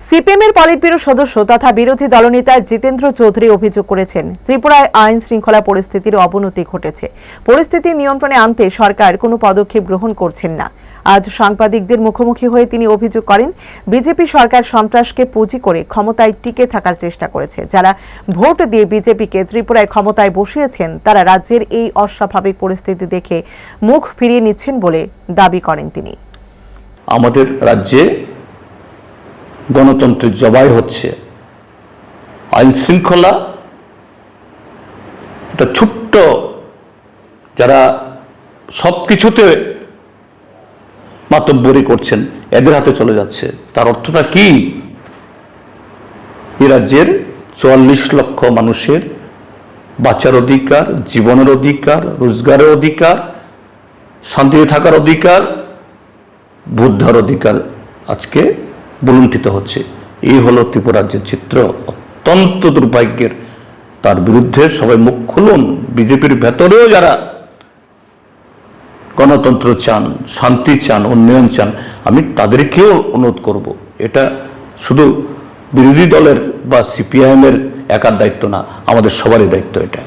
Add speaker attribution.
Speaker 1: CPM এর polit bureau সদস্য তথা বিরোধী দলনেতা জিতেন্দ্র চৌধুরী অভিযোগ করেছেন, ত্রিপুরায় আইন শৃঙ্খলা পরিস্থিতির অবনতি ঘটেছে। পরিস্থিতি নিয়ন্ত্রণে আনতে সরকার কোনো পদক্ষেপ গ্রহণ করছেন না। আজ সাংবাদিকদের মুখোমুখি হয়ে তিনি অভিযোগ করেন, বিজেপি সরকার সন্ত্রাসকে পুঁজি করে ক্ষমতায় টিকে থাকার চেষ্টা করেছে। যারা ভোট দিয়ে বিজেপিকে ত্রিপুরায় ক্ষমতায় বসিয়েছেন, তারা রাজ্যের এই অস্বাভাবিক পরিস্থিতি দেখে মুখ ফিরিয়ে নিচ্ছেন বলে দাবি করেন তিনি।
Speaker 2: আমাদের রাজ্যে গণতন্ত্রের জবাই হচ্ছে। আইন শৃঙ্খলা একটা ছোট্ট যারা সব কিছুতে মাতব্বরি করছেন, এদের হাতে চলে যাচ্ছে। তার অর্থটা কি? এ রাজ্যের চুয়াল্লিশ লক্ষ মানুষের বাঁচার অধিকার, জীবনের অধিকার, রোজগারের অধিকার, শান্তিতে থাকার অধিকার, বুদ্ধার অধিকার আজকে বলুণ্ঠিত হচ্ছে। এই হলো ত্রিপুরাজ্যের চিত্র। অত্যন্ত দুর্ভাগ্যের। তার বিরুদ্ধে সবাই মুখ খুলুন। বিজেপির ভেতরেও যারা গণতন্ত্র চান, শান্তি চান, উন্নয়ন চান, আমি তাদেরকেও অনুরোধ করব। এটা শুধু বিরোধী দলের বা সিপিআইএমের একার দায়িত্ব না, আমাদের সবারই দায়িত্ব এটা।